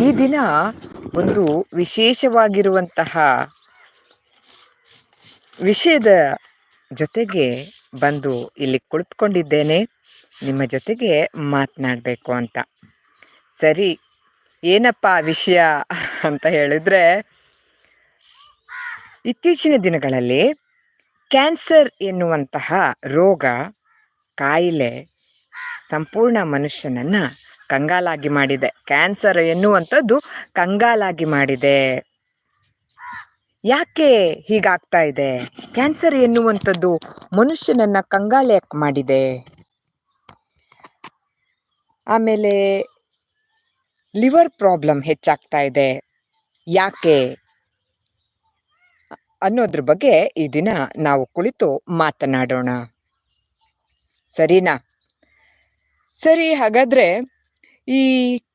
ಈ ದಿನ ಒಂದು ವಿಶೇಷವಾಗಿರುವಂತಹ ವಿಷಯದ ಜೊತೆಗೆ ಬಂದು ಇಲ್ಲಿ ಕುಳಿತುಕೊಂಡಿದ್ದೇನೆ. ನಿಮ್ಮ ಜೊತೆಗೆ ಮಾತನಾಡಬೇಕು ಅಂತ. ಸರಿ, ಏನಪ್ಪ ವಿಷಯ ಅಂತ ಹೇಳಿದರೆ, ಇತ್ತೀಚಿನ ದಿನಗಳಲ್ಲಿ ಕ್ಯಾನ್ಸರ್ ಎನ್ನುವಂತಹ ರೋಗ ಕಾಯಿಲೆ ಸಂಪೂರ್ಣ ಮನುಷ್ಯನನ್ನು ಕಂಗಾಲಾಗಿ ಮಾಡಿದೆ. ಕ್ಯಾನ್ಸರ್ ಎನ್ನುವಂಥದ್ದು ಕಂಗಾಲಾಗಿ ಮಾಡಿದೆ. ಯಾಕೆ ಹೀಗಾಗ್ತಾ ಇದೆ? ಕ್ಯಾನ್ಸರ್ ಎನ್ನುವಂಥದ್ದು ಮನುಷ್ಯನನ್ನ ಕಂಗಾಲ ಮಾಡಿದೆ. ಆಮೇಲೆ ಲಿವರ್ ಪ್ರಾಬ್ಲಮ್ ಹೆಚ್ಚಾಗ್ತಾ ಇದೆ. ಯಾಕೆ? ಅನ್ನೋದ್ರ ಬಗ್ಗೆ ಈ ದಿನ ನಾವು ಕುಳಿತು ಮಾತನಾಡೋಣ. ಸರಿನಾ? ಸರಿ, ಹಾಗಾದರೆ ಈ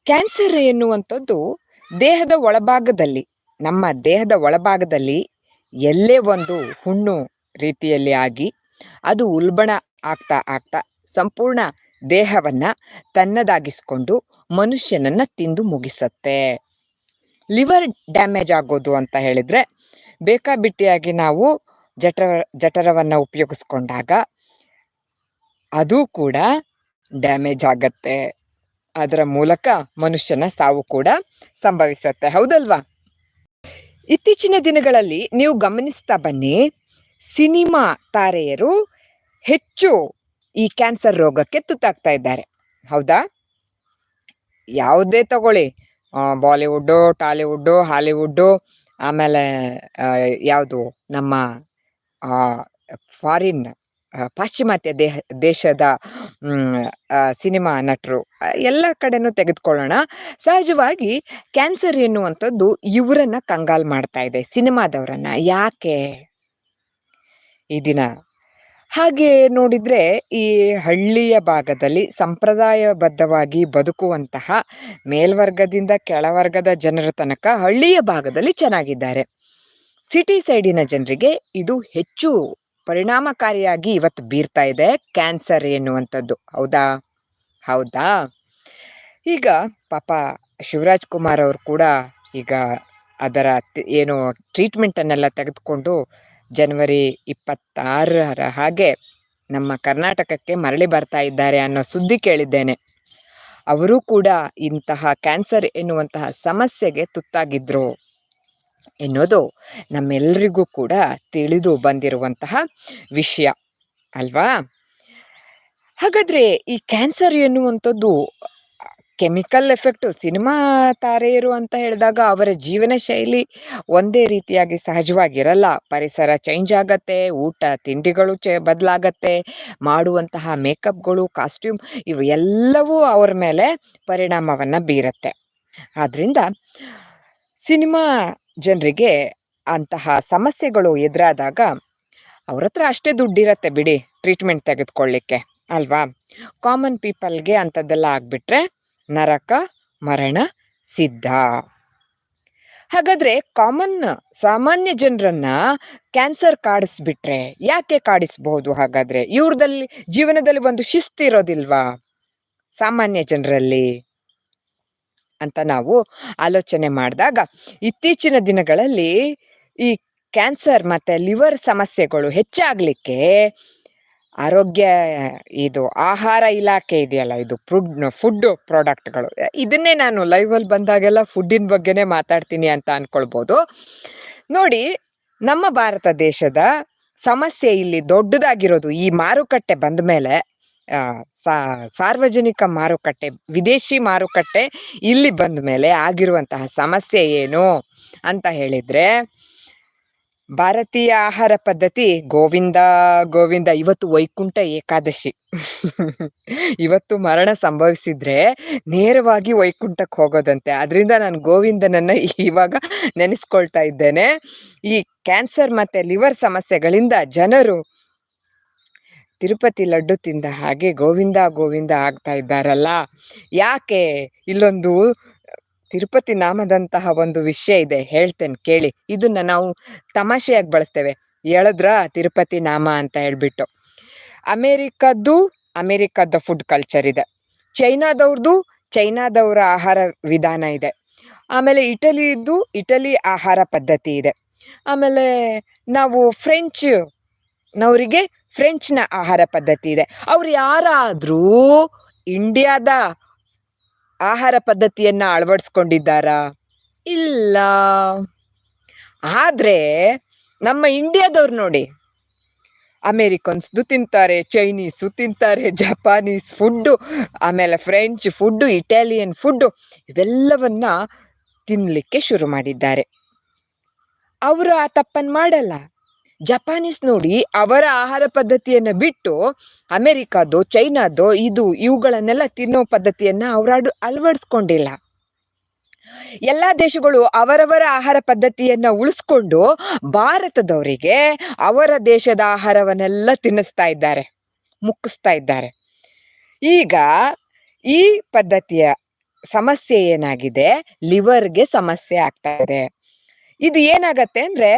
ಕ್ಯಾನ್ಸರ್ ಎನ್ನುವಂಥದ್ದು ದೇಹದ ಒಳಭಾಗದಲ್ಲಿ, ನಮ್ಮ ದೇಹದ ಒಳಭಾಗದಲ್ಲಿ ಎಲ್ಲೇ ಒಂದು ಹುಣ್ಣು ರೀತಿಯಲ್ಲಿ ಆಗಿ, ಅದು ಉಲ್ಬಣ ಆಗ್ತಾ ಆಗ್ತಾ ಸಂಪೂರ್ಣ ದೇಹವನ್ನು ತನ್ನದಾಗಿಸಿಕೊಂಡು ಮನುಷ್ಯನನ್ನು ತಿಂದು ಮುಗಿಸತ್ತೆ. ಲಿವರ್ ಡ್ಯಾಮೇಜ್ ಆಗೋದು ಅಂತ ಹೇಳಿದರೆ, ಬೇಕಾಬಿಟ್ಟಿಯಾಗಿ ನಾವು ಜಠರ, ಜಠರವನ್ನು ಉಪಯೋಗಿಸ್ಕೊಂಡಾಗ, ಅದು ಕೂಡ ಡ್ಯಾಮೇಜ್ ಆಗತ್ತೆ. ಅದರ ಮೂಲಕ ಮನುಷ್ಯನ ಸಾವು ಕೂಡ ಸಂಭವಿಸುತ್ತೆ. ಹೌದಲ್ವಾ? ಇತ್ತೀಚಿನ ದಿನಗಳಲ್ಲಿ ನೀವು ಗಮನಿಸ್ತಾ ಬನ್ನಿ, ಸಿನಿಮಾ ತಾರೆಯರು ಹೆಚ್ಚು ಈ ಕ್ಯಾನ್ಸರ್ ರೋಗಕ್ಕೆ ತುತ್ತಾಗ್ತಾ ಇದ್ದಾರೆ. ಹೌದಾ? ಯಾವುದೇ ತಗೊಳ್ಳಿ. ಬಾಲಿವುಡ್ಡು, ಟಾಲಿವುಡ್ಡು, ಹಾಲಿವುಡ್ಡು, ಆಮೇಲೆ ಯಾವುದು ನಮ್ಮ ಫಾರಿನ್ ಪಾಶ್ಚಿಮಾತ್ಯ ದೇಹ, ದೇಶದ ಸಿನಿಮಾ ನಟರು ಎಲ್ಲ ಕಡೆನೂ ತೆಗೆದುಕೊಳ್ಳೋಣ. ಸಹಜವಾಗಿ ಕ್ಯಾನ್ಸರ್ ಎನ್ನುವಂಥದ್ದು ಇವರನ್ನು ಕಂಗಾಲ್ ಮಾಡ್ತಾ ಇದೆ, ಸಿನಿಮಾದವರನ್ನು. ಯಾಕೆ? ಈ ದಿನ. ಹಾಗೆ ನೋಡಿದರೆ ಈ ಹಳ್ಳಿಯ ಭಾಗದಲ್ಲಿ ಸಂಪ್ರದಾಯಬದ್ಧವಾಗಿ ಬದುಕುವಂತಹ ಮೇಲ್ವರ್ಗದಿಂದ ಕೆಳವರ್ಗದ ಜನರ ತನಕ ಹಳ್ಳಿಯ ಭಾಗದಲ್ಲಿ ಚೆನ್ನಾಗಿದ್ದಾರೆ. ಸಿಟಿ ಸೈಡಿನ ಜನರಿಗೆ ಇದು ಹೆಚ್ಚು ಪರಿಣಾಮಕಾರಿಯಾಗಿ ಇವತ್ತು ಬೀರ್ತಾ ಇದೆ ಕ್ಯಾನ್ಸರ್ ಎನ್ನುವಂಥದ್ದು. ಹೌದಾ? ಹೌದಾ? ಈಗ ಪಾಪ ಶಿವರಾಜ್ ಕುಮಾರ್ ಅವರು ಕೂಡ ಈಗ ಅದರ ಏನು ಟ್ರೀಟ್ಮೆಂಟನ್ನೆಲ್ಲ ತೆಗೆದುಕೊಂಡು ಜನವರಿ ಇಪ್ಪತ್ತಾರರ ಹಾಗೆ ನಮ್ಮ ಕರ್ನಾಟಕಕ್ಕೆ ಮರಳಿ ಬರ್ತಾ ಇದ್ದಾರೆ ಅನ್ನೋ ಸುದ್ದಿ ಕೇಳಿದ್ದೇನೆ. ಅವರೂ ಕೂಡ ಇಂತಹ ಕ್ಯಾನ್ಸರ್ ಎನ್ನುವಂತಹ ಸಮಸ್ಯೆಗೆ ತುತ್ತಾಗಿದ್ರು. ಎನ್ನುವುದು ನಮ್ಮೆಲ್ಲರಿಗೂ ಕೂಡ ತಿಳಿದು ಬಂದಿರುವಂತಹ ವಿಷಯ, ಅಲ್ವಾ? ಹಾಗಾದರೆ ಈ ಕ್ಯಾನ್ಸರ್ ಎನ್ನುವಂಥದ್ದು ಕೆಮಿಕಲ್ ಎಫೆಕ್ಟು ಸಿನಿಮಾ ತಾರೆಯರು ಅಂತ ಹೇಳಿದಾಗ ಅವರ ಜೀವನ ಶೈಲಿ ಒಂದೇ ರೀತಿಯಾಗಿ ಸಹಜವಾಗಿರಲ್ಲ. ಪರಿಸರ ಚೇಂಜ್ ಆಗತ್ತೆ, ಊಟ, ತಿಂಡಿಗಳು ಚೇ ಬದಲಾಗತ್ತೆ, ಮಾಡುವಂತಹ ಮೇಕಪ್ಗಳು, ಕಾಸ್ಟ್ಯೂಮ್ ಇವು ಎಲ್ಲವೂ ಅವರ ಮೇಲೆ ಪರಿಣಾಮವನ್ನು ಬೀರುತ್ತೆ. ಆದ್ದರಿಂದ ಸಿನಿಮಾ ಜನರಿಗೆ ಅಂತಹ ಸಮಸ್ಯೆಗಳು ಎದುರಾದಾಗ ಅವ್ರ ಹತ್ರ ಅಷ್ಟೇ ದುಡ್ಡಿರತ್ತೆ ಬಿಡಿ ಟ್ರೀಟ್ಮೆಂಟ್ ತೆಗೆದುಕೊಳ್ಳಿಕ್ಕೆ, ಅಲ್ವಾ? ಕಾಮನ್ ಪೀಪಲ್ಗೆ ಅಂಥದ್ದೆಲ್ಲ ಆಗಿಬಿಟ್ರೆ ನರಕ, ಮರಣ ಸಿದ್ಧ. ಹಾಗಾದ್ರೆ ಕಾಮನ್ ಸಾಮಾನ್ಯ ಜನರನ್ನ ಕ್ಯಾನ್ಸರ್ ಕಾಡಿಸ್ಬಿಟ್ರೆ ಯಾಕೆ ಕಾಡಿಸ್ಬಹುದು ಹಾಗಾದ್ರೆ? ಇವ್ರದಲ್ಲಿ, ಜೀವನದಲ್ಲಿ ಒಂದು ಶಿಸ್ತು ಇರೋದಿಲ್ವಾ ಸಾಮಾನ್ಯ ಜನರಲ್ಲಿ? ಅಂತ ನಾವು ಆಲೋಚನೆ ಮಾಡಿದಾಗ ಇತ್ತೀಚಿನ ದಿನಗಳಲ್ಲಿ ಈ ಕ್ಯಾನ್ಸರ್ ಮತ್ತು ಲಿವರ್ ಸಮಸ್ಯೆಗಳು ಹೆಚ್ಚಾಗಲಿಕ್ಕೆ ಆರೋಗ್ಯ ಇದು ಆಹಾರ ಇಲಾಖೆ ಇದೆಯಲ್ಲ, ಇದು ಫುಡ್ ಫುಡ್ ಪ್ರಾಡಕ್ಟ್ಗಳು. ಇದನ್ನೇ ನಾನು ಲೈವಲ್ಲಿ ಬಂದಾಗೆಲ್ಲ ಫುಡ್ಡಿನ ಬಗ್ಗೆನೇ ಮಾತಾಡ್ತೀನಿ ಅಂತ ಅಂದ್ಕೊಳ್ಬೋದು ನೋಡಿ, ನಮ್ಮ ಭಾರತ ದೇಶದ ಸಮಸ್ಯೆ ಇಲ್ಲಿ ದೊಡ್ಡದಾಗಿರೋದು ಈ ಮಾರುಕಟ್ಟೆ ಬಂದ ಮೇಲೆ ಸಾರ್ವಜನಿಕ ಮಾರುಕಟ್ಟೆ, ವಿದೇಶಿ ಮಾರುಕಟ್ಟೆ ಇಲ್ಲಿ ಬಂದ ಮೇಲೆ ಆಗಿರುವಂತಹ ಸಮಸ್ಯೆ ಏನು ಅಂತ ಹೇಳಿದರೆ, ಭಾರತೀಯ ಆಹಾರ ಪದ್ಧತಿ ಗೋವಿಂದ ಗೋವಿಂದ ಇವತ್ತು ವೈಕುಂಠ ಏಕಾದಶಿ. ಇವತ್ತು ಮರಣ ಸಂಭವಿಸಿದ್ರೆ ನೇರವಾಗಿ ವೈಕುಂಠಕ್ಕೆ ಹೋಗೋದಂತೆ. ಅದರಿಂದ ನಾನು ಗೋವಿಂದನನ್ನ ಇವಾಗ ನೆನೆಸ್ಕೊಳ್ತಾ ಇದ್ದೇನೆ. ಈ ಕ್ಯಾನ್ಸರ್ ಮತ್ತೆ ಲಿವರ್ ಸಮಸ್ಯೆಗಳಿಂದ ಜನರು ತಿರುಪತಿ ಲಡ್ಡು ತಿಂದ ಹಾಗೆ ಗೋವಿಂದ ಗೋವಿಂದ ಆಗ್ತಾ ಇದ್ದಾರಲ್ಲ? ಯಾಕೆ ಇಲ್ಲೊಂದು ತಿರುಪತಿ ನಾಮದಂತಹ ಒಂದು ವಿಷಯ ಇದೆ ಹೇಳ್ತೇನೆ ಕೇಳಿ. ಇದನ್ನ ನಾವು ತಮಾಷೆಯಾಗಿ ಬಳಸ್ತೇವೆ. ಹೇಳಿದ್ರ ತಿರುಪತಿ ನಾಮ ಅಂತ ಹೇಳ್ಬಿಟ್ಟು. ಅಮೇರಿಕದ್ದು, ಅಮೇರಿಕದ ಫುಡ್ ಕಲ್ಚರ್ ಇದೆ. ಚೈನಾದವ್ರದ್ದು ಚೈನಾದವರ ಆಹಾರ ವಿಧಾನ ಇದೆ. ಆಮೇಲೆ ಇಟಲಿದ್ದು ಇಟಲಿ ಆಹಾರ ಪದ್ಧತಿ ಇದೆ. ಆಮೇಲೆ ನಾವು ಫ್ರೆಂಚ್ ನವರಿಗೆ ಫ್ರೆಂಚ್ನ ಆಹಾರ ಪದ್ಧತಿ ಇದೆ. ಅವ್ರು ಯಾರಾದರೂ ಇಂಡಿಯಾದ ಆಹಾರ ಪದ್ಧತಿಯನ್ನು ಅಳವಡಿಸ್ಕೊಂಡಿದ್ದಾರಾ? ಇಲ್ಲ. ಆದರೆ ನಮ್ಮ ಇಂಡಿಯಾದವ್ರು ನೋಡಿ, ಅಮೇರಿಕನ್ಸ್ದು ತಿಂತಾರೆ, ಚೈನೀಸು ತಿಂತಾರೆ, ಜಪಾನೀಸ್ ಫುಡ್ಡು, ಆಮೇಲೆ ಫ್ರೆಂಚ್ ಫುಡ್ಡು, ಇಟಾಲಿಯನ್ ಫುಡ್ಡು, ಇವೆಲ್ಲವನ್ನ ತಿನ್ನಲಿಕ್ಕೆ ಶುರು ಮಾಡಿದ್ದಾರೆ. ಅವರು ಆ ತಪ್ಪನ್ನು ಮಾಡಲ್ಲ. ಜಪಾನೀಸ್ ನೋಡಿ ಅವರ ಆಹಾರ ಪದ್ಧತಿಯನ್ನು ಬಿಟ್ಟು ಅಮೆರಿಕದ್ದು ಚೈನಾದೋ ಇದು ಇವುಗಳನ್ನೆಲ್ಲ ತಿನ್ನೋ ಪದ್ಧತಿಯನ್ನು ಅವರಾಡು ಅಳವಡಿಸ್ಕೊಂಡಿಲ್ಲ. ಎಲ್ಲ ದೇಶಗಳು ಅವರವರ ಆಹಾರ ಪದ್ಧತಿಯನ್ನ ಉಳಿಸ್ಕೊಂಡು ಭಾರತದವರಿಗೆ ಅವರ ದೇಶದ ಆಹಾರವನ್ನೆಲ್ಲ ತಿನ್ನಿಸ್ತಾ ಇದ್ದಾರೆ, ಮುಕ್ಕಿಸ್ತಾ ಇದ್ದಾರೆ. ಈಗ ಈ ಪದ್ಧತಿಯ ಸಮಸ್ಯೆ ಏನಾಗಿದೆ? ಲಿವರ್ಗೆ ಸಮಸ್ಯೆ ಆಗ್ತಾ ಇದೆ. ಇದು ಏನಾಗತ್ತೆ ಅಂದ್ರೆ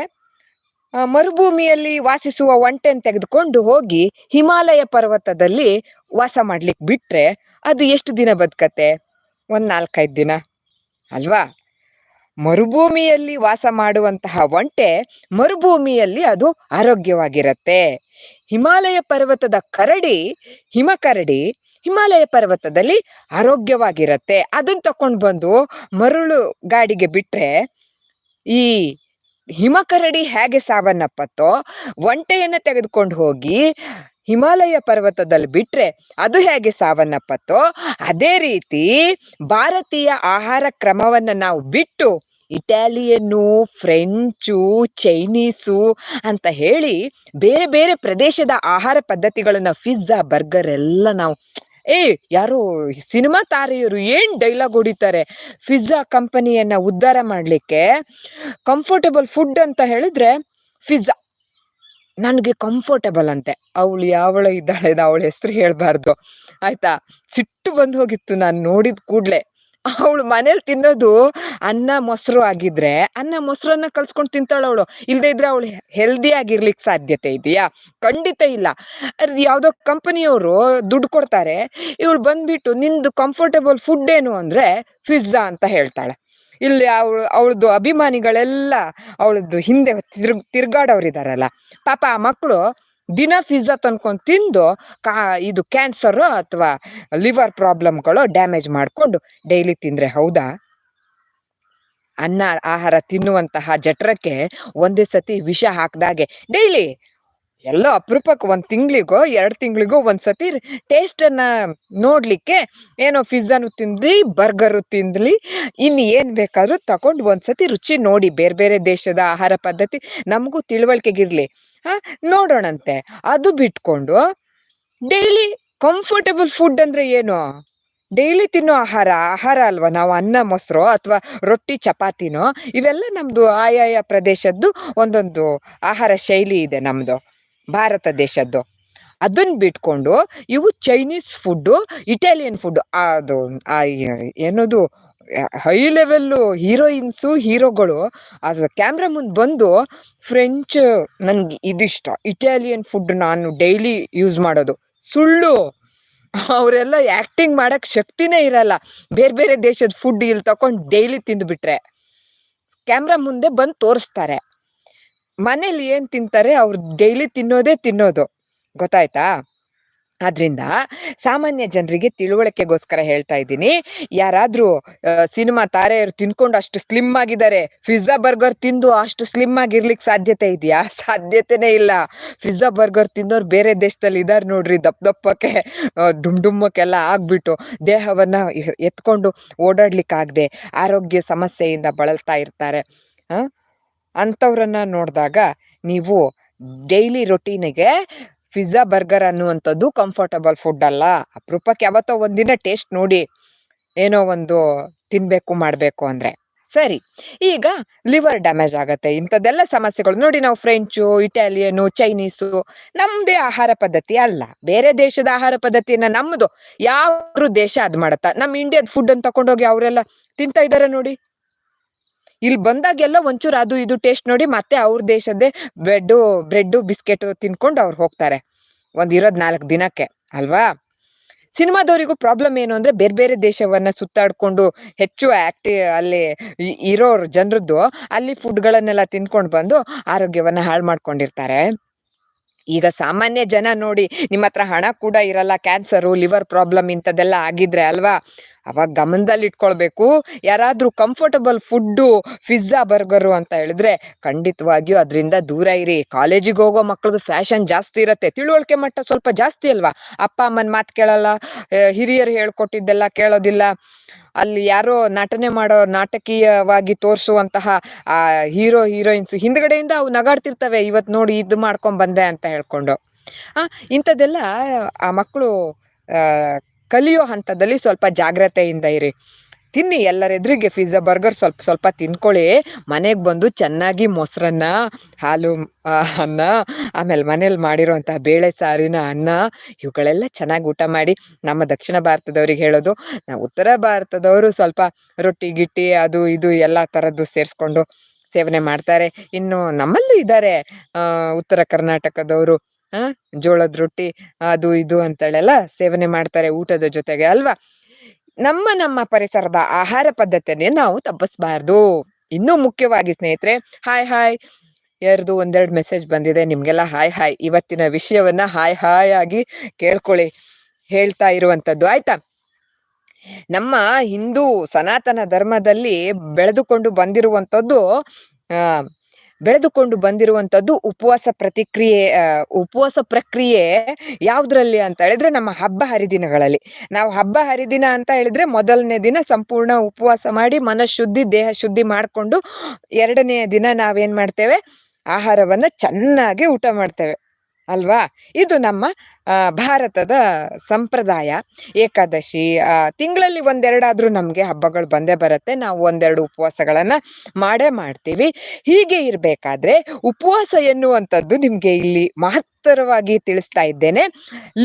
ಮರುಭೂಮಿಯಲ್ಲಿ ವಾಸಿಸುವ ಒಂಟೆನ್ ತೆಗೆದುಕೊಂಡು ಹೋಗಿ ಹಿಮಾಲಯ ಪರ್ವತದಲ್ಲಿ ವಾಸ ಮಾಡ್ಲಿಕ್ಕೆ ಬಿಟ್ರೆ ಅದು ಎಷ್ಟು ದಿನ ಬದುಕತ್ತೆ? ಒಂದ್ ನಾಲ್ಕೈದು ದಿನ. ಅಲ್ವಾ? ಮರುಭೂಮಿಯಲ್ಲಿ ವಾಸ ಮಾಡುವಂತಹ ಒಂಟೆ ಮರುಭೂಮಿಯಲ್ಲಿ ಅದು ಆರೋಗ್ಯವಾಗಿರತ್ತೆ. ಹಿಮಾಲಯ ಪರ್ವತದ ಕರಡಿ ಹಿಮ ಕರಡಿ ಹಿಮಾಲಯ ಪರ್ವತದಲ್ಲಿ ಆರೋಗ್ಯವಾಗಿರತ್ತೆ. ಅದನ್ನ ತಕೊಂಡು ಬಂದು ಮರಳು ಗಾಡಿಗೆ ಬಿಟ್ರೆ ಈ ಹಿಮಕರಡಿ ಹೇಗೆ ಸಾವನ್ನಪ್ಪತ್ತೋ, ಒಂಟೆಯನ್ನು ತೆಗೆದುಕೊಂಡು ಹೋಗಿ ಹಿಮಾಲಯ ಪರ್ವತದಲ್ಲಿ ಬಿಟ್ರೆ ಅದು ಹೇಗೆ ಸಾವನ್ನಪ್ಪತ್ತೋ, ಅದೇ ರೀತಿ ಭಾರತೀಯ ಆಹಾರ ಕ್ರಮವನ್ನ ನಾವು ಬಿಟ್ಟು ಇಟಾಲಿಯನ್ನು, ಫ್ರೆಂಚು, ಚೈನೀಸು ಅಂತ ಹೇಳಿ ಬೇರೆ ಬೇರೆ ಪ್ರದೇಶದ ಆಹಾರ ಪದ್ಧತಿಗಳನ್ನ, ಪಿಜ್ಜಾ, ಬರ್ಗರ್ ಎಲ್ಲ ನಾವು ಏ, ಯಾರು ಸಿನಿಮಾ ತಾರೆಯರು ಏನು ಡೈಲಾಗ್ ಹೊಡಿತಾರೆ? ಪಿಜ್ಜಾ ಕಂಪನಿಯನ್ನ ಉದ್ಧಾರ ಮಾಡಲಿಕ್ಕೆ ಕಂಫರ್ಟಬಲ್ ಫುಡ್ ಅಂತ ಹೇಳಿದ್ರೆ ಪಿಜ್ಜಾ ನನಗೆ ಕಂಫರ್ಟಬಲ್ ಅಂತೆ. ಅವಳು ಯಾವಳ ಇದ್ದಾಳೆ ಅವಳ ಹೆಸರು ಹೇಳಬಾರ್ದು. ಆಯಿತಾ? ಸಿಟ್ಟು ಬಂದು ಹೋಗಿತ್ತು. ನಾನು ನೋಡಿದ ಕೂಡ್ಲೆ. ಅವಳು ಮನೇಲಿ ತಿನ್ನೋದು ಅನ್ನ ಮೊಸರು ಆಗಿದ್ರೆ ಅನ್ನ ಮೊಸರನ್ನ ಕಲ್ಸ್ಕೊಂಡು ತಿಂತಾಳ ಅವಳು. ಇಲ್ಲದೆ ಇದ್ರೆ ಅವಳು ಹೆಲ್ದಿ ಆಗಿರ್ಲಿಕ್ಕೆ ಸಾಧ್ಯತೆ ಇದೆಯಾ? ಖಂಡಿತ ಇಲ್ಲ. ಯಾವುದೋ ಕಂಪನಿಯವರು ದುಡ್ಡು ಕೊಡ್ತಾರೆ. ಇವಳು ಬಂದ್ಬಿಟ್ಟು ನಿಂದು ಕಂಫರ್ಟಬಲ್ ಫುಡ್ ಏನು ಅಂದ್ರೆ ಪಿಜ್ಜಾ ಅಂತ ಹೇಳ್ತಾಳೆ. ಇಲ್ಲಿ ಅವಳು ಅವಳದ್ದು ಅಭಿಮಾನಿಗಳೆಲ್ಲ ಅವಳದ್ದು ಹಿಂದೆ ತಿರ್ಗ್, ತಿರ್ಗಾಡೋರಿದಾರಲ್ಲ. ಪಾಪ ಆ ಮಕ್ಕಳು ದಿನ ಪಿಜ್ಜಾ ತಂದ್ಕೊಂಡು ತಿಂದು ಕಾ, ಇದು ಕ್ಯಾನ್ಸರು ಅಥವಾ ಲಿವರ್ ಪ್ರಾಬ್ಲಮ್ಗಳು ಡ್ಯಾಮೇಜ್ ಮಾಡಿಕೊಂಡು ಡೈಲಿ ತಿಂದ್ರೆ ಹೌದಾ? ಅನ್ನ, ಆಹಾರ ತಿನ್ನುವಂತಹ ಜಠರಕ್ಕೆ ಒಂದೇ ಸತಿ ವಿಷ ಹಾಕ್ದಾಗೆ ಡೈಲಿ ಎಲ್ಲೋ ಅಪರೂಪಕ್ಕೆ ಒಂದು ತಿಂಗಳಿಗೋ, ಎರಡು ತಿಂಗಳಿಗೋ ಒಂದು ಸತಿ ಟೇಸ್ಟನ್ನು ನೋಡಲಿಕ್ಕೆ ಏನೋ ಪಿಜ್ಜಾನು ತಿಂದ್ಲಿ ಬರ್ಗರು ತಿಂದ್ಲಿ, ಇನ್ನು ಏನು ಬೇಕಾದರೂ ತಗೊಂಡು ಒಂದು ಸತಿ ರುಚಿ ನೋಡಿ ಬೇರೆ ಬೇರೆ ದೇಶದ ಆಹಾರ ಪದ್ಧತಿ ನಮಗೂ ತಿಳುವಳಿಕೆಗಿರಲಿ. ಹಾಂ, ನೋಡೋಣಂತೆ. ಅದು ಬಿಟ್ಕೊಂಡು ಡೈಲಿ ಕಂಫರ್ಟಬಲ್ ಫುಡ್ ಅಂದ್ರೆ ಏನು? ಡೈಲಿ ತಿನ್ನೋ ಆಹಾರ ಆಹಾರ ಅಲ್ವಾ? ನಾವು ಅನ್ನ, ಮೊಸರು ಅಥವಾ ರೊಟ್ಟಿ, ಚಪಾತಿನೋ? ಇವೆಲ್ಲ ನಮ್ಮದು ಆಯಾಯ ಪ್ರದೇಶದ್ದು ಒಂದೊಂದು ಆಹಾರ ಶೈಲಿ ಇದೆ ನಮ್ಮದು ಭಾರತ ದೇಶದ್ದು. ಅದನ್ನ ಬಿಟ್ಕೊಂಡು ಇವು ಚೈನೀಸ್ ಫುಡ್ಡು ಇಟಾಲಿಯನ್ ಫುಡ್ ಅದು ಏನದು? ಹೈ ಲೆವೆಲ್ಲು ಹೀರೋಯಿನ್ಸು ಹೀರೋಗಳು ಅದು ಕ್ಯಾಮ್ರಾ ಮುಂದೆ ಬಂದು ಫ್ರೆಂಚ್ ನನಗೆ ಇದಿಷ್ಟ. ಇಟಾಲಿಯನ್ ಫುಡ್ ನಾನು ಡೈಲಿ ಯೂಸ್ ಮಾಡೋದು. ಸುಳ್ಳು! ಅವರೆಲ್ಲ ಆ್ಯಕ್ಟಿಂಗ್ ಮಾಡೋಕ್ಕೆ ಶಕ್ತಿನೇ ಇರಲ್ಲ. ಬೇರೆ ಬೇರೆ ದೇಶದ ಫುಡ್ ಇಲ್ಲಿ ತಗೊಂಡು ಡೈಲಿ ತಿಂದುಬಿಟ್ರೆ. ಕ್ಯಾಮ್ರಾ ಮುಂದೆ ಬಂದು ತೋರಿಸ್ತಾರೆ. ಮನೇಲಿ ಏನು ತಿಂತಾರೆ? ಅವ್ರು ಡೈಲಿ ತಿನ್ನೋದೇ ತಿನ್ನೋದು. ಗೊತ್ತಾಯ್ತಾ? ಆದ್ರಿಂದ ಸಾಮಾನ್ಯ ಜನರಿಗೆ ತಿಳುವಳಿಕೆಗೋಸ್ಕರ ಹೇಳ್ತಾ ಇದ್ದೀನಿ. ಯಾರಾದರೂ ಸಿನಿಮಾ ತಾರೆಯರು ತಿನ್ಕೊಂಡು ಅಷ್ಟು ಸ್ಲಿಮ್ ಆಗಿದ್ದಾರೆ ಫಿಜ್ಜಾ ಬರ್ಗರ್ ತಿಂದು ಅಷ್ಟು ಸ್ಲಿಮ್ ಆಗಿರ್ಲಿಕ್ಕೆ ಸಾಧ್ಯತೆ ಇದೆಯಾ? ಸಾಧ್ಯತೆನೇ ಇಲ್ಲ. ಫಿಜ್ಜಾ ಬರ್ಗರ್ ತಿಂದವ್ರು ಬೇರೆ ದೇಶದಲ್ಲಿ ಇದ್ದಾರೆ ನೋಡ್ರಿ, ದಪ್ಪ ದಪ್ಪಕ್ಕೆ ಡುಮ್ ಡುಮ್ಮಕ್ಕೆಲ್ಲ ಆಗ್ಬಿಟ್ಟು ದೇಹವನ್ನು ಎತ್ಕೊಂಡು ಓಡಾಡ್ಲಿಕ್ಕಾಗದೆ ಆರೋಗ್ಯ ಸಮಸ್ಯೆಯಿಂದ ಬಳಲ್ತಾ ಇರ್ತಾರೆ. ಹಾಂ ಅಂಥವ್ರನ್ನ ನೋಡಿದಾಗ ನೀವು ಡೈಲಿ ರೊಟೀನಿಗೆ ಪಿಜ್ಜಾ ಬರ್ಗರ್ ಅನ್ನುವಂಥದ್ದು ಕಂಫರ್ಟಬಲ್ ಫುಡ್ ಅಲ್ಲ. ಅಪರೂಪಕ್ಕೆ ಯಾವತ್ತೋ ಒಂದಿನ ಟೇಸ್ಟ್ ನೋಡಿ ಏನೋ ಒಂದು ತಿನ್ಬೇಕು, ಮಾಡಬೇಕು ಅಂದರೆ. ಸರಿ, ಈಗ ಲಿವರ್ ಡ್ಯಾಮೇಜ್ ಆಗುತ್ತೆ. ಇಂಥದ್ದೆಲ್ಲ ಸಮಸ್ಯೆಗಳು ನೋಡಿ ನಾವು ಫ್ರೆಂಚು ಇಟಾಲಿಯನು ಚೈನೀಸು ನಮ್ಮದೇ ಆಹಾರ ಪದ್ಧತಿ ಅಲ್ಲ. ಬೇರೆ ದೇಶದ ಆಹಾರ ಪದ್ಧತಿಯನ್ನ ನಮ್ಮದು ಯಾವ ದೇಶ ಅದು ಮಾಡುತ್ತಾ ನಮ್ಮ ಇಂಡಿಯಾದ ಫುಡ್ ಅಂತ ತಗೊಂಡೋಗಿ ಅವರೆಲ್ಲ ತಿಂತಾ ಇದ್ದಾರೆ ನೋಡಿ. ಇಲ್ಲಿ ಬಂದಾಗೆಲ್ಲ ಒಂಚೂರು ಅದು ಇದು ಟೇಸ್ಟ್ ನೋಡಿ ಮತ್ತೆ ಅವ್ರ ದೇಶದ್ದೇ ಬ್ರೆಡ್ಡು ಬ್ರೆಡ್ಡು ಬಿಸ್ಕೆಟು ತಿನ್ಕೊಂಡು ಅವ್ರು ಹೋಗ್ತಾರೆ. ಒಂದು ಇರೋದ್ ನಾಲ್ಕು ದಿನಕ್ಕೆ, ಅಲ್ವಾ? ಸಿನಿಮಾದವರಿಗೂ ಪ್ರಾಬ್ಲಮ್ ಏನು ಅಂದ್ರೆ ಬೇರೆ ಬೇರೆ ದೇಶವನ್ನ ಸುತ್ತಾಡ್ಕೊಂಡು ಹೆಚ್ಚು ಆಕ್ಟಿ ಅಲ್ಲಿ ಇರೋರ್ ಜನರದ್ದು ಅಲ್ಲಿ ಫುಡ್ಗಳನ್ನೆಲ್ಲ ತಿನ್ಕೊಂಡು ಬಂದು ಆರೋಗ್ಯವನ್ನ ಹಾಳು ಮಾಡ್ಕೊಂಡಿರ್ತಾರೆ. ಈಗ ಸಾಮಾನ್ಯ ಜನ ನೋಡಿ ನಿಮ್ಮ ಹತ್ರ ಹಣ ಕೂಡ ಇರಲ್ಲ ಕ್ಯಾನ್ಸರು ಲಿವರ್ ಪ್ರಾಬ್ಲಮ್ ಇಂಥದ್ದೆಲ್ಲ ಆಗಿದ್ರೆ ಅಲ್ವಾ? ಅವಾಗ ಗಮನದಲ್ಲಿ ಇಟ್ಕೊಳ್ಬೇಕು. ಯಾರಾದರೂ ಕಂಫರ್ಟಬಲ್ ಫುಡ್ಡು ಪಿಜ್ಜಾ ಬರ್ಗರು ಅಂತ ಹೇಳಿದ್ರೆ ಖಂಡಿತವಾಗಿಯೂ ಅದರಿಂದ ದೂರ ಇರಿ. ಕಾಲೇಜಿಗೆ ಹೋಗೋ ಮಕ್ಕಳದು ಫ್ಯಾಷನ್ ಜಾಸ್ತಿ ಇರುತ್ತೆ. ತಿಳುವಳಿಕೆ ಮಟ್ಟ ಸ್ವಲ್ಪ ಜಾಸ್ತಿ ಅಲ್ವಾ? ಅಪ್ಪ, ಅಮ್ಮನ ಮಾತು ಕೇಳಲ್ಲ. ಹಿರಿಯರು ಹೇಳ್ಕೊಟ್ಟಿದ್ದೆಲ್ಲ ಕೇಳೋದಿಲ್ಲ. ಅಲ್ಲಿ ಯಾರೋ ನಟನೆ ಮಾಡೋ ನಾಟಕೀಯವಾಗಿ ತೋರಿಸುವಂತಹ, ಆ, ಹೀರೋ, ಹೀರೋಯಿನ್ಸ್ ಹಿಂದ್ಗಡೆಯಿಂದ ಅವು ನಗಾಡ್ತಿರ್ತವೆ. ಇವತ್ತು ನೋಡಿ ಇದು ಮಾಡ್ಕೊಂಡ್ ಬಂದೆ ಅಂತ ಹೇಳ್ಕೊಂಡು. ಆ, ಇಂಥದ್ದೆಲ್ಲ ಆ ಮಕ್ಕಳು ಕಲಿಯೋ ಹಂತದಲ್ಲಿ ಸ್ವಲ್ಪ ಜಾಗ್ರತೆಯಿಂದ ಇರಿ. ತಿನ್ನಿ, ಎಲ್ಲರ ಎದುರಿಗೆ ಪಿಜ್ಜಾ ಬರ್ಗರ್ ಸ್ವಲ್ಪ ಸ್ವಲ್ಪ ತಿನ್ಕೊಳ್ಳಿ. ಮನೆಗೆ ಬಂದು ಚೆನ್ನಾಗಿ ಮೊಸರನ್ನ, ಹಾಲು ಅನ್ನ, ಆಮೇಲೆ ಮನೇಲಿ ಮಾಡಿರೋಂಥ ಬೇಳೆ ಸಾರಿನ ಅನ್ನ, ಇವುಗಳೆಲ್ಲ ಚೆನ್ನಾಗಿ ಊಟ ಮಾಡಿ ನಮ್ಮ ದಕ್ಷಿಣ ಭಾರತದವ್ರಿಗೆ ಹೇಳೋದು, ನಾವು ಉತ್ತರ ಭಾರತದವರು ಸ್ವಲ್ಪ ರೊಟ್ಟಿ, ಗಿಟ್ಟಿ, ಅದು ಇದು ಎಲ್ಲ ಥರದ್ದು ಸೇರಿಸ್ಕೊಂಡು ಸೇವನೆ ಮಾಡ್ತಾರೆ. ಇನ್ನು ನಮ್ಮಲ್ಲೂ ಇದ್ದಾರೆ ಉತ್ತರ ಕರ್ನಾಟಕದವರು. ಆ, ಜೋಳದ ರೊಟ್ಟಿ ಅದು ಇದು ಅಂತೇಳೆಲ್ಲ ಸೇವನೆ ಮಾಡ್ತಾರೆ ಊಟದ ಜೊತೆಗೆ ಅಲ್ವಾ? ನಮ್ಮ ನಮ್ಮ ಪರಿಸರದ ಆಹಾರ ಪದ್ಧತಿಯನ್ನೇ ನಾವು ತಪ್ಪಿಸ್ಬಾರ್ದು. ಇನ್ನೂ ಮುಖ್ಯವಾಗಿ ಸ್ನೇಹಿತರೆ ಹಾಯ್ ಹಾಯ್. ಎರಡು ಒಂದೆರಡು ಮೆಸೇಜ್ ಬಂದಿದೆ ನಿಮ್ಗೆಲ್ಲ ಹಾಯ್ ಹಾಯ್. ಇವತ್ತಿನ ವಿಷಯವನ್ನ ಹಾಯ್ ಹಾಯ್ ಆಗಿ ಕೇಳ್ಕೊಳ್ಳಿ ಹೇಳ್ತಾ ಇರುವಂತದ್ದು. ಆಯ್ತಾ? ನಮ್ಮ ಹಿಂದೂ ಸನಾತನ ಧರ್ಮದಲ್ಲಿ ಬೆಳೆದುಕೊಂಡು ಬಂದಿರುವಂಥದ್ದು ಬೆಳೆದುಕೊಂಡು ಬಂದಿರುವಂಥದ್ದು ಉಪವಾಸ ಪ್ರತಿಕ್ರಿಯೆ ಉಪವಾಸ ಪ್ರಕ್ರಿಯೆ ಯಾವ್ದ್ರಲ್ಲಿ ಅಂತ ಹೇಳಿದ್ರೆ ನಮ್ಮ ಹಬ್ಬ ಹರಿದಿನಗಳಲ್ಲಿ. ನಾವು ಹಬ್ಬ ಹರಿದಿನ ಅಂತ ಹೇಳಿದ್ರೆ ಮೊದಲನೇ ದಿನ ಸಂಪೂರ್ಣ ಉಪವಾಸ ಮಾಡಿ ಮನಃಶುದ್ಧಿ, ದೇಹ ಶುದ್ಧಿ ಮಾಡಿಕೊಂಡು ಎರಡನೆಯ ದಿನ ನಾವೇನ್ ಮಾಡ್ತೇವೆ? ಆಹಾರವನ್ನ ಚೆನ್ನಾಗಿ ಊಟ ಮಾಡ್ತೇವೆ. ಅಲ್ವಾ? ಇದು ನಮ್ಮ ಭಾರತದ ಸಂಪ್ರದಾಯ, ಏಕಾದಶಿ ತಿಂಗಳಲ್ಲಿ ಒಂದೆರಡಾದರೂ ನಮಗೆ ಹಬ್ಬಗಳು ಬಂದೇ ಬರುತ್ತೆ. ನಾವು ಒಂದೆರಡು ಉಪವಾಸಗಳನ್ನು ಮಾಡೇ ಮಾಡ್ತೀವಿ. ಹೀಗೆ ಇರಬೇಕಾದ್ರೆ ಉಪವಾಸ ಎನ್ನುವಂಥದ್ದು ನಿಮಗೆ ಇಲ್ಲಿ ಮಹತ್ತರವಾಗಿ ತಿಳಿಸ್ತಾ ಇದ್ದೇನೆ.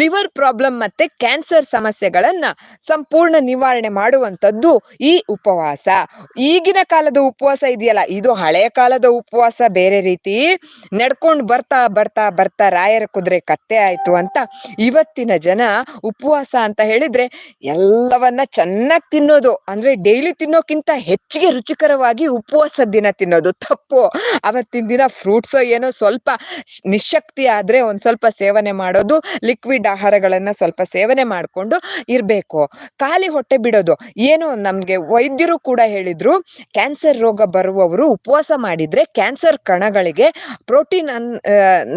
ಲಿವರ್ ಪ್ರಾಬ್ಲಮ್ ಮತ್ತೆ ಕ್ಯಾನ್ಸರ್ ಸಮಸ್ಯೆಗಳನ್ನ ಸಂಪೂರ್ಣ ನಿವಾರಣೆ ಮಾಡುವಂಥದ್ದು ಈ ಉಪವಾಸ. ಈಗಿನ ಕಾಲದ ಉಪವಾಸ ಇದೆಯಲ್ಲ, ಇದು ಹಳೆಯ ಕಾಲದ ಉಪವಾಸ ಬೇರೆ ರೀತಿ. ನಡ್ಕೊಂಡು ಬರ್ತಾ ಬರ್ತಾ ಬರ್ತಾ ರಾಯರ ಕುದುರೆ ಕತ್ತೆ ಆಯ್ತು ಅಂತ ಇವತ್ತಿನ ಜನ ಉಪವಾಸ ಅಂತ ಹೇಳಿದ್ರೆ ಎಲ್ಲವನ್ನ ಚೆನ್ನಾಗಿ ತಿನ್ನೋದು, ಅಂದ್ರೆ ಡೈಲಿ ತಿನ್ನೋಕ್ಕಿಂತ ಹೆಚ್ಚಿಗೆ ರುಚಿಕರವಾಗಿ ಉಪವಾಸ ದಿನ ತಿನ್ನೋದು. ತಪ್ಪು. ಅವತ್ತಿನ ದಿನ ಫ್ರೂಟ್ಸ್ ಏನೋ ಸ್ವಲ್ಪ ನಿಶಕ್ತಿ ಆದ್ರೆ ಒಂದ್ ಸ್ವಲ್ಪ ಸೇವನೆ ಮಾಡೋದು ಲಿಕ್ವಿಡ್ ಆಹಾರಗಳನ್ನ ಸ್ವಲ್ಪ ಸೇವನೆ ಮಾಡಿಕೊಂಡು ಇರಬೇಕು. ಖಾಲಿ ಹೊಟ್ಟೆ ಬಿಡೋದು. ಏನು ನಮ್ಗೆ ವೈದ್ಯರು ಕೂಡ ಹೇಳಿದ್ರು ಕ್ಯಾನ್ಸರ್ ರೋಗ ಬರುವವರು ಉಪವಾಸ ಮಾಡಿದ್ರೆ ಕ್ಯಾನ್ಸರ್ ಕಣಗಳಿಗೆ ಪ್ರೋಟೀನ್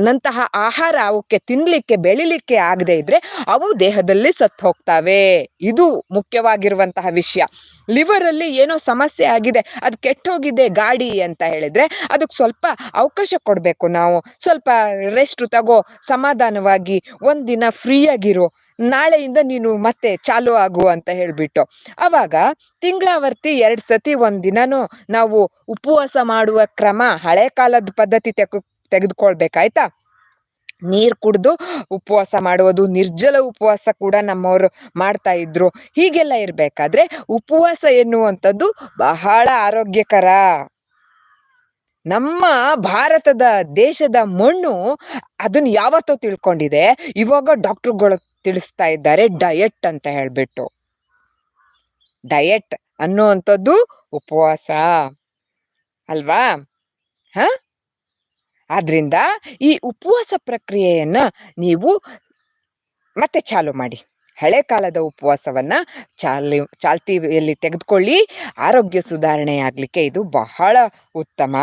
ನಂತಹ ಆಹಾರ ಅವಕ್ಕೆ ತಿನ್ಲಿಕ್ಕೆ, ಬೆಳಿಲಿಕ್ಕೆ ಆಗದೆ ಇದ್ರೆ ಅವು ದೇಹದಲ್ಲಿ ಸತ್ತು ಹೋಗ್ತವೆ. ಇದು ಮುಖ್ಯವಾಗಿರುವಂತಹ ವಿಷಯ. ಲಿವರ್ ಅಲ್ಲಿ ಏನೋ ಸಮಸ್ಯೆ ಆಗಿದೆ, ಅದು ಕೆಟ್ಟೋಗಿದೆ, ಗಾಡಿ ಅಂತ ಹೇಳಿದ್ರೆ ಅದಕ್ಕೆ ಸ್ವಲ್ಪ ಅವಕಾಶ ಕೊಡಬೇಕು ನಾವು. ಸ್ವಲ್ಪ ರೆಸ್ಟ್ ತಗೋ, ಸಮಾಧಾನವಾಗಿ ಒಂದಿನ ಫ್ರೀ ಆಗಿರು ನಾಳೆಯಿಂದ ನೀನು ಮತ್ತೆ ಚಾಲು ಆಗು ಅಂತ ಹೇಳಿಬಿಟ್ಟು. ಅವಾಗ ತಿಂಗಳಾವರ್ತಿ ಎರಡು ಸತಿ ಒಂದ್ ದಿನಾನು ನಾವು ಉಪವಾಸ ಮಾಡುವ ಕ್ರಮ ಹಳೆ ಕಾಲದ ಪದ್ಧತಿ ತೆಗೆ ತೆಗೆದುಕೊಳ್ಬೇಕಾಯ್ತಾ? ನೀರ್ ಕುಡಿದು ಉಪವಾಸ ಮಾಡುವುದು, ನಿರ್ಜಲ ಉಪವಾಸ ಕೂಡ ನಮ್ಮವರು ಮಾಡ್ತಾ ಇದ್ರು. ಹೀಗೆಲ್ಲ ಇರಬೇಕಾದ್ರೆ ಉಪವಾಸ ಎನ್ನುವಂಥದ್ದು ಬಹಳ ಆರೋಗ್ಯಕರ. ನಮ್ಮ ಭಾರತದ ದೇಶದ ಮಣ್ಣು ಅದನ್ನ ಯಾವತ್ತೋ ತಿಳ್ಕೊಂಡಿದೆ. ಇವಾಗ ಡಾಕ್ಟರ್ಗಳು ತಿಳಿಸ್ತಾ ಇದ್ದಾರೆ ಡಯಟ್ ಅಂತ ಹೇಳ್ಬಿಟ್ಟು. ಡಯಟ್ ಅನ್ನುವಂಥದ್ದು ಉಪವಾಸ. ಅಲ್ವಾ? ಹ? ಆದ್ರಿಂದ ಈ ಉಪವಾಸ ಪ್ರಕ್ರಿಯೆಯನ್ನು ನೀವು ಮತ್ತೆ ಚಾಲು ಮಾಡಿ. ಹಳೆ ಕಾಲದ ಉಪವಾಸವನ್ನ ಚಾಲಿ, ಚಾಲ್ತಿಯಲ್ಲಿ ತೆಗೆದುಕೊಳ್ಳಿ. ಆರೋಗ್ಯ ಸುಧಾರಣೆ ಆಗ್ಲಿಕ್ಕೆ ಇದು ಬಹಳ ಉತ್ತಮ.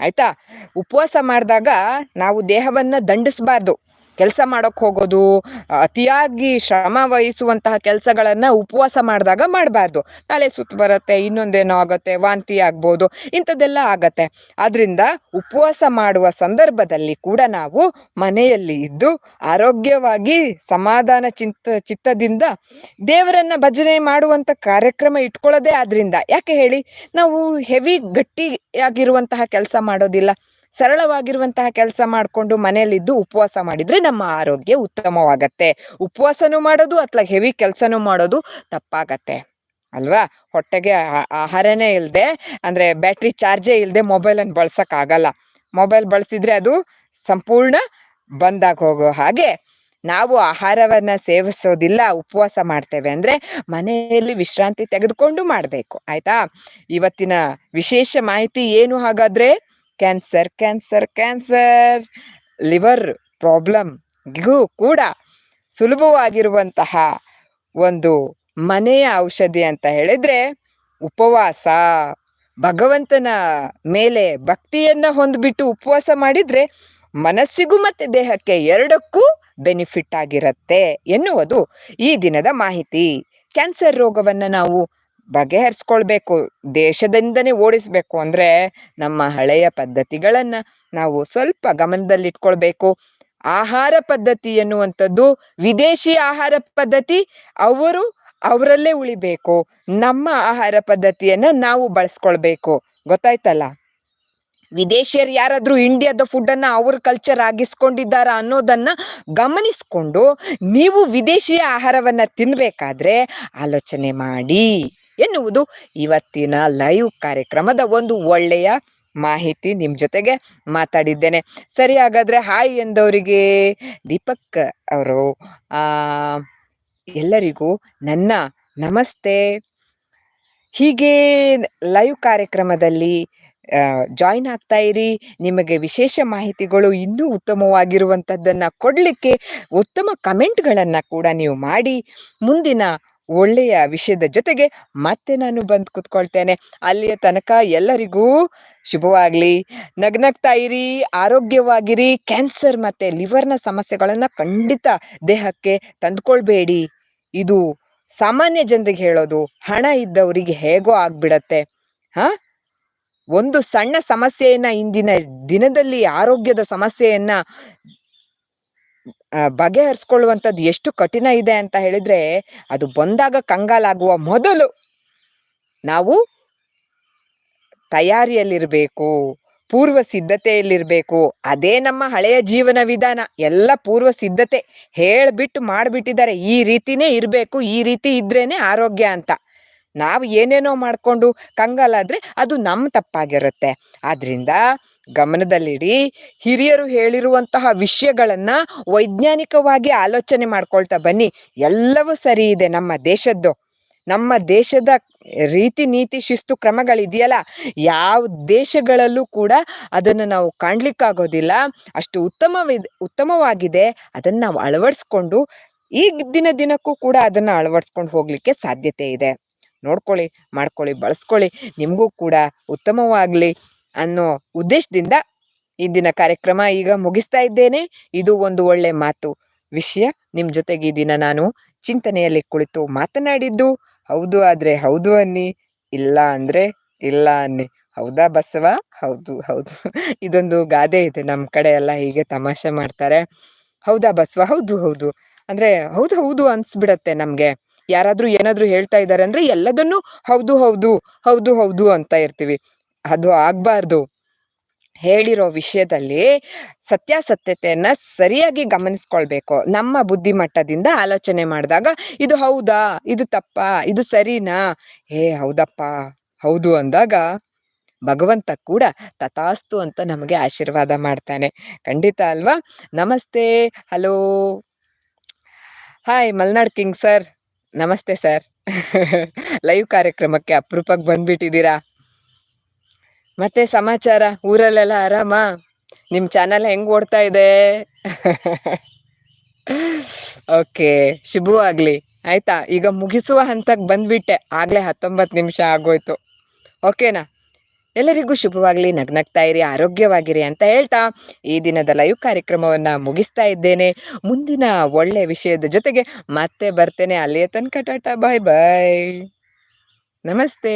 ಆಯ್ತಾ? ಉಪವಾಸ ಮಾಡಿದಾಗ ನಾವು ದೇಹವನ್ನ ದಂಡಿಸಬಾರ್ದು. ಕೆಲಸ ಮಾಡೋಕ್ಕೆ ಹೋಗೋದು, ಅತಿಯಾಗಿ ಶ್ರಮ ವಹಿಸುವಂತಹ ಕೆಲಸಗಳನ್ನು ಉಪವಾಸ ಮಾಡಿದಾಗ ಮಾಡಬಾರ್ದು. ತಲೆ ಸುತ್ತು ಬರುತ್ತೆ, ಇನ್ನೊಂದೇನೋ ಆಗುತ್ತೆ, ವಾಂತಿ ಆಗ್ಬೋದು, ಇಂಥದ್ದೆಲ್ಲ ಆಗತ್ತೆ. ಆದ್ರಿಂದ ಉಪವಾಸ ಮಾಡುವ ಸಂದರ್ಭದಲ್ಲಿ ಕೂಡ ನಾವು ಮನೆಯಲ್ಲಿ ಇದ್ದು ಆರೋಗ್ಯವಾಗಿ ಸಮಾಧಾನ ಚಿಂತ, ಚಿತ್ತದಿಂದ ದೇವರನ್ನ ಭಜನೆ ಮಾಡುವಂತ ಕಾರ್ಯಕ್ರಮ ಇಟ್ಕೊಳ್ಳೋದೇ ಆದ್ರಿಂದ, ಯಾಕೆ ಹೇಳಿ? ನಾವು ಹೆವಿ ಗಟ್ಟಿಯಾಗಿರುವಂತಹ ಕೆಲಸ ಮಾಡೋದಿಲ್ಲ. ಸರಳವಾಗಿರುವಂತಹ ಕೆಲಸ ಮಾಡಿಕೊಂಡು ಮನೆಯಲ್ಲಿದ್ದು ಉಪವಾಸ ಮಾಡಿದ್ರೆ ನಮ್ಮ ಆರೋಗ್ಯ ಉತ್ತಮವಾಗತ್ತೆ. ಉಪವಾಸನೂ ಮಾಡೋದು ಅಥವಾ ಹೆವಿ ಕೆಲಸನೂ ಮಾಡೋದು ತಪ್ಪಾಗತ್ತೆ. ಅಲ್ವಾ? ಹೊಟ್ಟೆಗೆ ಆಹಾರನೇ ಇಲ್ಲದೆ ಅಂದ್ರೆ ಬ್ಯಾಟ್ರಿ ಚಾರ್ಜೇ ಇಲ್ಲದೆ ಮೊಬೈಲನ್ನು ಬಳಸೋಕ್ಕಾಗಲ್ಲ. ಮೊಬೈಲ್ ಬಳಸಿದ್ರೆ ಅದು ಸಂಪೂರ್ಣ ಬಂದಾಗ ಹೋಗೋ ಹಾಗೆ. ನಾವು ಆಹಾರವನ್ನ ಸೇವಿಸೋದಿಲ್ಲ, ಉಪವಾಸ ಮಾಡ್ತೇವೆ ಅಂದ್ರೆ ಮನೆಯಲ್ಲಿ ವಿಶ್ರಾಂತಿ ತೆಗೆದುಕೊಂಡು ಮಾಡಬೇಕು. ಆಯ್ತಾ? ಇವತ್ತಿನ ವಿಶೇಷ ಮಾಹಿತಿ ಏನು ಹಾಗಾದ್ರೆ? ಕ್ಯಾನ್ಸರ್ ಕ್ಯಾನ್ಸರ್ ಕ್ಯಾನ್ಸರ್ ಲಿವರ್ ಪ್ರಾಬ್ಲಮ್ಗೂ ಕೂಡ ಸುಲಭವಾಗಿರುವಂತಹ ಒಂದು ಮನೆಯ ಔಷಧಿ ಅಂತ ಹೇಳಿದ್ರೆ ಉಪವಾಸ. ಭಗವಂತನ ಮೇಲೆ ಭಕ್ತಿಯನ್ನ ಹೊಂದ್ಬಿಟ್ಟು ಉಪವಾಸ ಮಾಡಿದ್ರೆ ಮನಸ್ಸಿಗೂ ಮತ್ತೆ ದೇಹಕ್ಕೆ ಎರಡಕ್ಕೂ ಬೆನಿಫಿಟ್ ಆಗಿರುತ್ತೆ ಎನ್ನುವುದು ಈ ದಿನದ ಮಾಹಿತಿ. ಕ್ಯಾನ್ಸರ್ ರೋಗವನ್ನು ನಾವು ಬಗೆಹರಿಸ್ಕೊಳ್ಬೇಕು, ದೇಶದಿಂದನೇ ಓಡಿಸ್ಬೇಕು ಅಂದ್ರೆ ನಮ್ಮ ಹಳೆಯ ಪದ್ಧತಿಗಳನ್ನ ನಾವು ಸ್ವಲ್ಪ ಗಮನದಲ್ಲಿಟ್ಕೊಳ್ಬೇಕು. ಆಹಾರ ಪದ್ಧತಿ ಎನ್ನುವಂಥದ್ದು ವಿದೇಶಿ ಆಹಾರ ಪದ್ಧತಿ, ಅವರು ಅವರಲ್ಲೇ ಉಳಿಬೇಕು. ನಮ್ಮ ಆಹಾರ ಪದ್ಧತಿಯನ್ನ ನಾವು ಬಳಸ್ಕೊಳ್ಬೇಕು. ಗೊತ್ತಾಯ್ತಲ್ಲ? ವಿದೇಶಿಯರು ಯಾರಾದ್ರೂ ಇಂಡಿಯಾದ ಫುಡ್ ಅನ್ನ ಅವ್ರ ಕಲ್ಚರ್ ಆಗಿಸ್ಕೊಂಡಿದ್ದಾರಾ ಅನ್ನೋದನ್ನ ಗಮನಿಸ್ಕೊಂಡು ನೀವು ವಿದೇಶಿಯ ಆಹಾರವನ್ನ ತಿನ್ಬೇಕಾದ್ರೆ ಆಲೋಚನೆ ಮಾಡಿ. ಎನ್ನುವುದು ಇವತ್ತಿನ ಲೈವ್ ಕಾರ್ಯಕ್ರಮದ ಒಂದು ಒಳ್ಳೆಯ ಮಾಹಿತಿ ನಿಮ್ಮ ಜೊತೆಗೆ ಮಾತಾಡಿದ್ದೇನೆ. ಸರಿ, ಹಾಗಾದರೆ ಹಾಯ್ ಎಂದವರಿಗೆ ದೀಪಕ್ ಅವರು. ಎಲ್ಲರಿಗೂ ನನ್ನ ನಮಸ್ತೆ. ಹೀಗೆ ಲೈವ್ ಕಾರ್ಯಕ್ರಮದಲ್ಲಿ ಜಾಯಿನ್ ಆಗ್ತಾ ಇರಿ. ನಿಮಗೆ ವಿಶೇಷ ಮಾಹಿತಿಗಳು ಇನ್ನೂ ಉತ್ತಮವಾಗಿರುವಂಥದ್ದನ್ನು ಕೊಡಲಿಕ್ಕೆ ಉತ್ತಮ ಕಮೆಂಟ್ಗಳನ್ನು ಕೂಡ ನೀವು ಮಾಡಿ. ಮುಂದಿನ ಒಳ್ಳೆಯ ವಿಷಯದ ಜೊತೆಗೆ ಮತ್ತೆ ನಾನು ಬಂದು ಕುತ್ಕೊಳ್ತೇನೆ. ಅಲ್ಲಿಯ ತನಕ ಎಲ್ಲರಿಗೂ ಶುಭವಾಗಲಿ. ನಗ್ನಗ್ತಾ ಇರಿ, ಆರೋಗ್ಯವಾಗಿರಿ. ಕ್ಯಾನ್ಸರ್ ಮತ್ತೆ ಲಿವರ್ನ ಸಮಸ್ಯೆಗಳನ್ನು ಖಂಡಿತ ದೇಹಕ್ಕೆ ತಂದುಕೊಳ್ಬೇಡಿ. ಇದು ಸಾಮಾನ್ಯ ಜನರಿಗೆ ಹೇಳೋದು, ಹಣ ಇದ್ದವರಿಗೆ ಹೇಗೋ ಆಗ್ಬಿಡತ್ತೆ. ಹಾ? ಒಂದು ಸಣ್ಣ ಸಮಸ್ಯೆಯನ್ನ ಇಂದಿನ ದಿನದಲ್ಲಿ ಆರೋಗ್ಯದ ಸಮಸ್ಯೆಯನ್ನ ಬಗೆಹರಿಸ್ಕೊಳ್ಳುವಂಥದ್ದು ಎಷ್ಟು ಕಠಿಣ ಇದೆ ಅಂತ ಹೇಳಿದ್ರೆ ಅದು ಬಂದಾಗ ಕಂಗಾಲಾಗುವ ಮೊದಲು ನಾವು ತಯಾರಿಯಲ್ಲಿರಬೇಕು, ಪೂರ್ವ ಸಿದ್ಧತೆಯಲ್ಲಿರಬೇಕು. ಅದೇ ನಮ್ಮ ಹಳೆಯ ಜೀವನ ವಿಧಾನ. ಎಲ್ಲ ಪೂರ್ವ ಸಿದ್ಧತೆ ಹೇಳಿಬಿಟ್ಟು ಮಾಡಿಬಿಟ್ಟಿದ್ದಾರೆ. ಈ ರೀತಿನೇ ಇರಬೇಕು, ಈ ರೀತಿ ಇದ್ರೇ ಆರೋಗ್ಯ ಅಂತ. ನಾವು ಏನೇನೋ ಮಾಡಿಕೊಂಡು ಕಂಗಾಲಾದರೆ ಅದು ನಮ್ಮ ತಪ್ಪಾಗಿರುತ್ತೆ. ಆದ್ರಿಂದ ಗಮನದಲ್ಲಿಡಿ. ಹಿರಿಯರು ಹೇಳಿರುವಂತಹ ವಿಷಯಗಳನ್ನ ವೈಜ್ಞಾನಿಕವಾಗಿ ಆಲೋಚನೆ ಮಾಡ್ಕೊಳ್ತಾ ಬನ್ನಿ. ಎಲ್ಲವೂ ಸರಿ ಇದೆ ನಮ್ಮ ದೇಶದ್ದು. ನಮ್ಮ ದೇಶದ ರೀತಿ ನೀತಿ ಶಿಸ್ತು ಕ್ರಮಗಳಿದೆಯಲ್ಲ. ಯಾವ ದೇಶಗಳಲ್ಲೂ ಕೂಡ ಅದನ್ನು ನಾವು ಕಾಣ್ಲಿಕ್ಕಾಗೋದಿಲ್ಲ. ಅಷ್ಟು ಉತ್ತಮ ಉತ್ತಮವಾಗಿದೆ. ಅದನ್ನು ನಾವು ಅಳವಡಿಸ್ಕೊಂಡು ಈ ದಿನ ದಿನಕ್ಕೂ ಕೂಡ ಅದನ್ನು ಅಳವಡಿಸ್ಕೊಂಡು ಹೋಗ್ಲಿಕ್ಕೆ ಸಾಧ್ಯತೆ ಇದೆ. ನೋಡ್ಕೊಳ್ಳಿ, ಮಾಡ್ಕೊಳ್ಳಿ, ಬಳಸ್ಕೊಳ್ಳಿ. ನಿಮಗೂ ಕೂಡ ಉತ್ತಮವಾಗಲಿ. ಅನ್ನೋ ಉದ್ದೇಶದಿಂದ ಇಂದಿನ ಕಾರ್ಯಕ್ರಮ ಈಗ ಮುಗಿಸ್ತಾ ಇದ್ದೇನೆ. ಇದು ಒಂದು ಒಳ್ಳೆ ಮಾತು. ವಿಷಯ ನಿಮ್ಮ ಜೊತೆಗೆ ಈ ದಿನ ನಾನು ಚಿಂತನೆಯಲ್ಲಿ ಕುಳಿತು ಮಾತನಾಡಿದ್ದು, ಹೌದು ಆದ್ರೆ ಹೌದು ಅನ್ನಿ, ಇಲ್ಲ ಅಂದ್ರೆ ಇಲ್ಲ ಅನ್ನಿ. ಹೌದಾ ಬಸವ? ಹೌದು ಹೌದು. ಇದೊಂದು ಗಾದೆ ಇದೆ. ನಮ್ಮ ಕಡೆ ಎಲ್ಲ ಹೀಗೆ ತಮಾಷೆ ಮಾಡ್ತಾರೆ. ಹೌದಾ ಬಸವ? ಹೌದು ಹೌದು. ಅಂದ್ರೆ ಹೌದು ಹೌದು ಅನ್ಸ್ಬಿಡತ್ತೆ ನಮ್ಗೆ. ಯಾರಾದ್ರೂ ಏನಾದ್ರೂ ಹೇಳ್ತಾ ಇದ್ದಾರೆ ಅಂದ್ರೆ ಎಲ್ಲದನ್ನು ಹೌದು ಹೌದು ಹೌದು ಹೌದು ಅಂತ ಇರ್ತೀವಿ. ಅದು ಆಗ್ಬಾರ್ದು. ಹೇಳಿರೋ ವಿಷಯದಲ್ಲಿ ಸತ್ಯಾಸತ್ಯತೆಯನ್ನ ಸರಿಯಾಗಿ ಗಮನಿಸ್ಕೊಳ್ಬೇಕು. ನಮ್ಮ ಬುದ್ಧಿಮಟ್ಟದಿಂದ ಆಲೋಚನೆ ಮಾಡಿದಾಗ, ಇದು ಹೌದಾ? ಇದು ತಪ್ಪಾ? ಇದು ಸರಿನಾ? ಹೇ, ಹೌದಪ್ಪ. ಹೌದು ಅಂದಾಗ ಭಗವಂತ ಕೂಡ ತಥಾಸ್ತು ಅಂತ ನಮಗೆ ಆಶೀರ್ವಾದ ಮಾಡ್ತಾನೆ. ಖಂಡಿತ ಅಲ್ವಾ? ನಮಸ್ತೆ. Hello. Hi, Malnad king sir. ನಮಸ್ತೆ ಸರ್. ಲೈವ್ ಕಾರ್ಯಕ್ರಮಕ್ಕೆ ಅಪರೂಪಕ್ಕೆ ಬಂದ್ಬಿಟ್ಟಿದ್ದೀರಾ? ಮತ್ತೆ ಸಮಾಚಾರ? ಊರಲ್ಲೆಲ್ಲ ಆರಾಮ? ನಿಮ್ಮ ಚಾನಲ್ ಹೆಂಗ್ ಓಡ್ತಾ ಇದೆ? ಓಕೆ, ಶುಭವಾಗ್ಲಿ. ಆಯ್ತಾ? ಈಗ ಮುಗಿಸುವ ಹಂತಕ್ಕೆ ಬಂದ್ಬಿಟ್ಟೆ. ಆಗ್ಲೇ ಹತ್ತೊಂಬತ್ತು ನಿಮಿಷ ಆಗೋಯ್ತು. ಓಕೆನಾ? ಎಲ್ಲರಿಗೂ ಶುಭವಾಗ್ಲಿ. ನಗ್ನಗ್ತಾ ಇರಿ, ಆರೋಗ್ಯವಾಗಿರಿ ಅಂತ ಹೇಳ್ತಾ ಈ ದಿನದ ಲೈವ್ ಕಾರ್ಯಕ್ರಮವನ್ನ ಮುಗಿಸ್ತಾ ಇದ್ದೇನೆ. ಮುಂದಿನ ಒಳ್ಳೆ ವಿಷಯದ ಜೊತೆಗೆ ಮತ್ತೆ ಬರ್ತೇನೆ. ಅಲ್ಲಿಯ ತನಕ ಟಾಟಾ, ಬಾಯ್ ಬಾಯ್. ನಮಸ್ತೆ.